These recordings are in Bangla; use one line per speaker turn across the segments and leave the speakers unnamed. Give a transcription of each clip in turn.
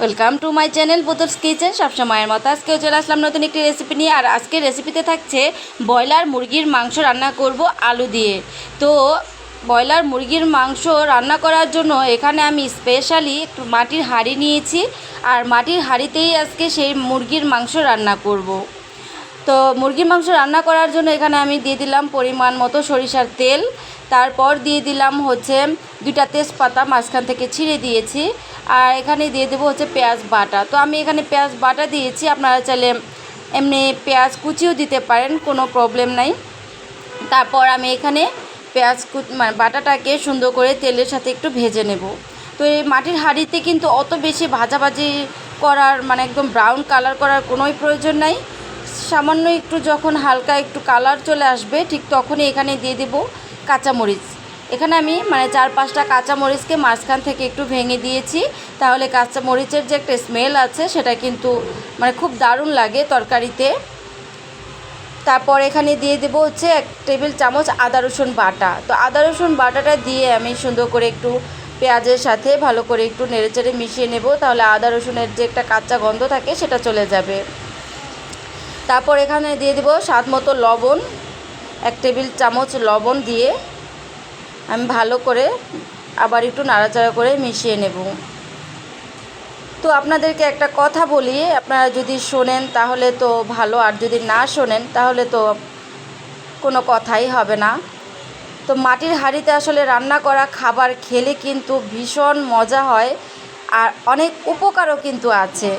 Welcome to my channel Butul's kitchen সবসময়ের মতো আজকেও চলে আসলাম নতুন একটি রেসিপি নিয়ে। আর আজকের রেসিপিতে থাকছে ব্রয়লার মুরগির মাংস রান্না করব আলু দিয়ে। তো ব্রয়লার মুরগির মাংস রান্না করার জন্য এখানে আমি স্পেশালি একটু মাটির হাঁড়ি নিয়েছি। আর মাটির হাঁড়িতেই আজকে সেই মুরগির মাংস রান্না করব। তো মুরগির মাংস রান্না করার জন্য এখানে আমি দিয়ে দিলাম পরিমাণ মতো সরিষার তেল। তারপর দিয়ে দিলাম হচ্ছে দুইটা তেজপাতা, মাঝখান থেকে ছিঁড়ে দিয়েছি। আর এখানে দিয়ে দেবো হচ্ছে পেঁয়াজ বাটা। তো আমি এখানে পেঁয়াজ বাটা দিয়েছি, আপনারা চাইলে এমনি পেঁয়াজ কুচিও দিতে পারেন, কোনো প্রবলেম নাই। তারপর আমি এখানে পেঁয়াজ মানে বাটাটাকে সুন্দর করে তেলের সাথে একটু ভেজে নেব। তো এই মাটির হাঁড়িতে কিন্তু অত বেশি ভাজাভাজি করার মানে একদম ব্রাউন কালার করার কোনোই প্রয়োজন নাই। সামান্য একটু যখন হালকা একটু কালার চলে আসবে, ঠিক তখনই এখানে দিয়ে দেবো। কাঁচামরিচ। এখানে আমি মানে চার পাঁচটা কাঁচামরিচকে মাঝখান থেকে একটু ভেঙে দিয়েছি। তাহলে কাঁচামরিচের যে একটা স্মেল আছে, সেটা কিন্তু মানে খুব দারুণ লাগে তরকারিতে। তারপর এখানে দিয়ে দেবো হচ্ছে এক টেবিল চামচ আদা রসুন বাটা। তো আদা রসুন বাটাটা দিয়ে আমি সুন্দর করে একটু পেঁয়াজের সাথে ভালো করে একটু নেড়েচেড়ে মিশিয়ে নেব। তাহলে আদা রসুনের যে একটা কাঁচা গন্ধ থাকে, সেটা চলে যাবে। তারপর এখানে দিয়ে দেবো স্বাদ মতো লবণ। এক টেবিল চামচ লবণ দিয়ে আমি ভালো করে আবার একটু নাড়াচাড়া করে মিশিয়ে নেব। তো আপনাদেরকে একটা কথা বলি, আপনারা যদি শোনেন তাহলে তো ভালো, আর যদি না শোনেন তাহলে তো কোনো কথাই হবে না। তো মাটির হাঁড়িতে আসলে রান্না করা খাবার খেলে কিন্তু ভীষণ মজা হয়, আর অনেক উপকারও কিন্তু আছে।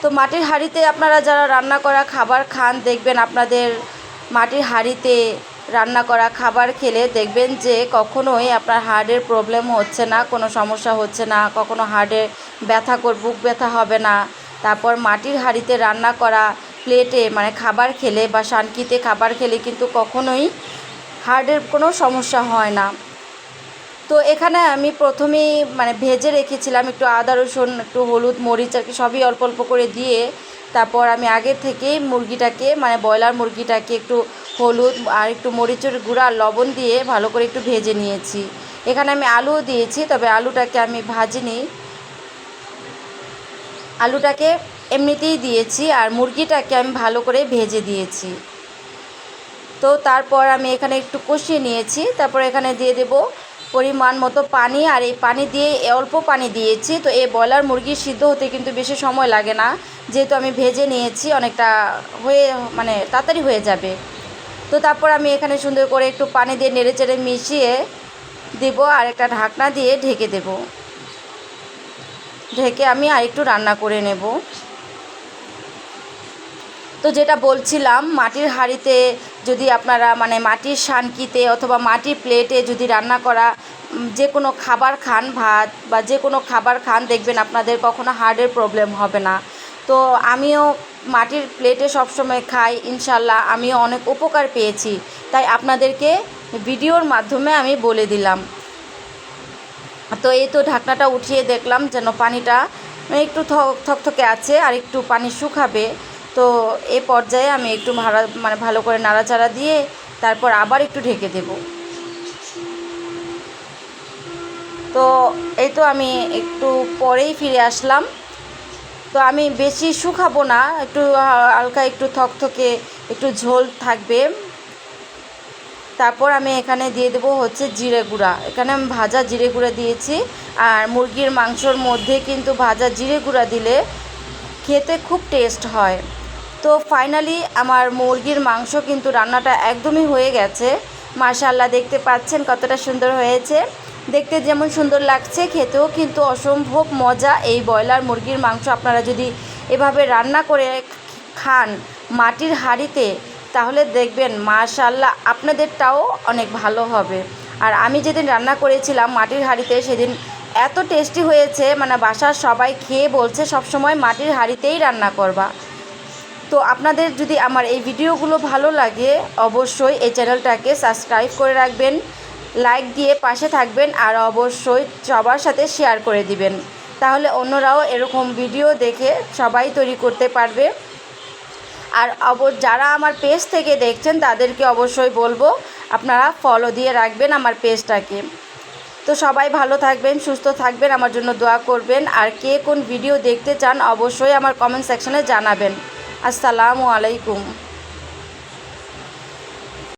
তো মাটির হাঁড়িতে আপনারা যারা রান্না করা খাবার খান, দেখবেন আপনাদের মাটির হাঁড়িতে রান্না করা খাবার খেলে দেখবেন যে কখনোই আপনার হার্টের প্রবলেম হচ্ছে না, কোনো সমস্যা হচ্ছে না, কখনো হার্টে ব্যথা কর, বুক ব্যথা হবে না। তারপর মাটির হাঁড়িতে রান্না করা প্লেটে মানে খাবার খেলে বা শানকিতে খাবার খেলে কিন্তু কখনোই হার্টের কোনো সমস্যা হয় না। তো এখানে আমি প্রথমেই মানে ভেজে রেখেছিলাম একটু আদা, রসুন, একটু হলুদ, মরিচ, আর কি সবই অল্প অল্প করে দিয়ে তারপর আমি আগে থেকেই মুরগিটাকে মানে ব্রয়লার মুরগিটাকে একটু হলুদ আর একটু মরিচের গুঁড়া আর লবণ দিয়ে ভালো করে একটু ভেজে নিয়েছি। এখানে আমি আলুও দিয়েছি, তবে আলুটাকে আমি ভাজিনি। আলুটাকে এমনিতেই দিয়েছি আর মুরগিটাকে আমি ভালো করে ভেজে দিয়েছি। তো তারপর আমি এখানে একটু কষিয়ে নিয়েছি, তারপর এখানে দিয়ে দেব পরিমাণ মতো পানি আর এই পানি দিয়ে অল্প পানি দিয়েছি। তো এই ব্রয়লার মুরগি সিদ্ধ হতে কিন্তু বেশি সময় লাগে না। যেহেতু আমি ভেজে নিয়েছি, অনেকটা হয়ে মানে তাড়াতাড়ি হয়ে যাবে। তো তারপর আমি এখানে সুন্দর করে একটু পানি দিয়ে নেড়ে চেড়ে মিশিয়ে দেব আর একটা ঢাকনা দিয়ে ঢেকে দেব। ঢেকে আমি আর একটু রান্না করে নেব। তো যেটা বলছিলাম, মাটির হাঁড়িতে যদি আপনারা মানে মাটির শানকিতে অথবা মাটির প্লেটে যদি রান্না করা যে কোনো খাবার খান ভাত বা যে কোনো খাবার খান, দেখবেন আপনাদের কখনো হার্টের প্রবলেম হবে না। তো আমিও মাটির প্লেটে সবসময় খাই, ইনশাল্লাহ আমিও অনেক উপকার পেয়েছি। তাই আপনাদেরকে ভিডিওর মাধ্যমে আমি বলে দিলাম। তো এই তো ঢাকনাটা উঠিয়ে দেখলাম যেন পানিটা একটু থক থকথকে আছে আর একটু পানি শুকাবে। তো এই পর্যায়ে আমি একটু ভাড়া মানে ভালো করে নাড়াচাড়া দিয়ে তারপর আবার একটু ঢেকে দেব। তো এই তো আমি একটু পরেই ফিরে আসলাম। তো আমি বেশি শুকাবো না, একটু হালকা একটু থকথকে একটু ঝোল থাকবে। তারপর আমি এখানে দিয়ে দেবো হচ্ছে জিরে গুঁড়া। এখানে আমি ভাজা জিরে গুঁড়া দিয়েছি। আর মুরগির মাংসর মধ্যে কিন্তু ভাজা জিরে গুঁড়া দিলে খেতে খুব টেস্ট হয়। তো ফাইনালি আমার মুরগির মাংস কিন্তু রান্নাটা একদমই হয়ে গেছে। মাশাল্লাহ দেখতে পাচ্ছেন কতটা সুন্দর হয়েছে। দেখতে যেমন সুন্দর লাগছে, খেতেও কিন্তু অসম্ভব মজা এই ব্রয়লার মুরগির মাংস। আপনারা যদি এভাবে রান্না করে খান মাটির হাঁড়িতে, তাহলে দেখবেন মাশাল্লাহ আপনাদেরটাও অনেক ভালো হবে। আর আমি যেদিন রান্না করেছিলাম মাটির হাঁড়িতে, সেদিন এত টেস্টি হয়েছে মানে বাসার সবাই খেয়ে বলছে সবসময় মাটির হাঁড়িতেই রান্না করবা। তো আপনাদের যদি আমার এই ভিডিওগুলো ভালো লাগে, অবশ্যই এই চ্যানেলটাকে সাবস্ক্রাইব করে রাখবেন লাইক দিয়ে পাশে থাকবেন, আর অবশ্যই সবার সাথে শেয়ার করে দিবেন। তাহলে অন্যরাও এরকম ভিডিও দেখে সবাই তৈরি করতে পারবে। আর অব, যারা আমার পেজ থেকে দেখছেন, তাদেরকে অবশ্যই বলব, আপনারা ফলো দিয়ে রাখবেন আমার পেজটাকে তো সবাই ভালো থাকবেন, সুস্থ থাকবেন, আমার জন্য দোয়া করবেন। আর কে কোন ভিডিও দেখতে চান, অবশ্যই আমার কমেন্ট সেকশনে জানাবেন। আসসালামু আলাইকুম।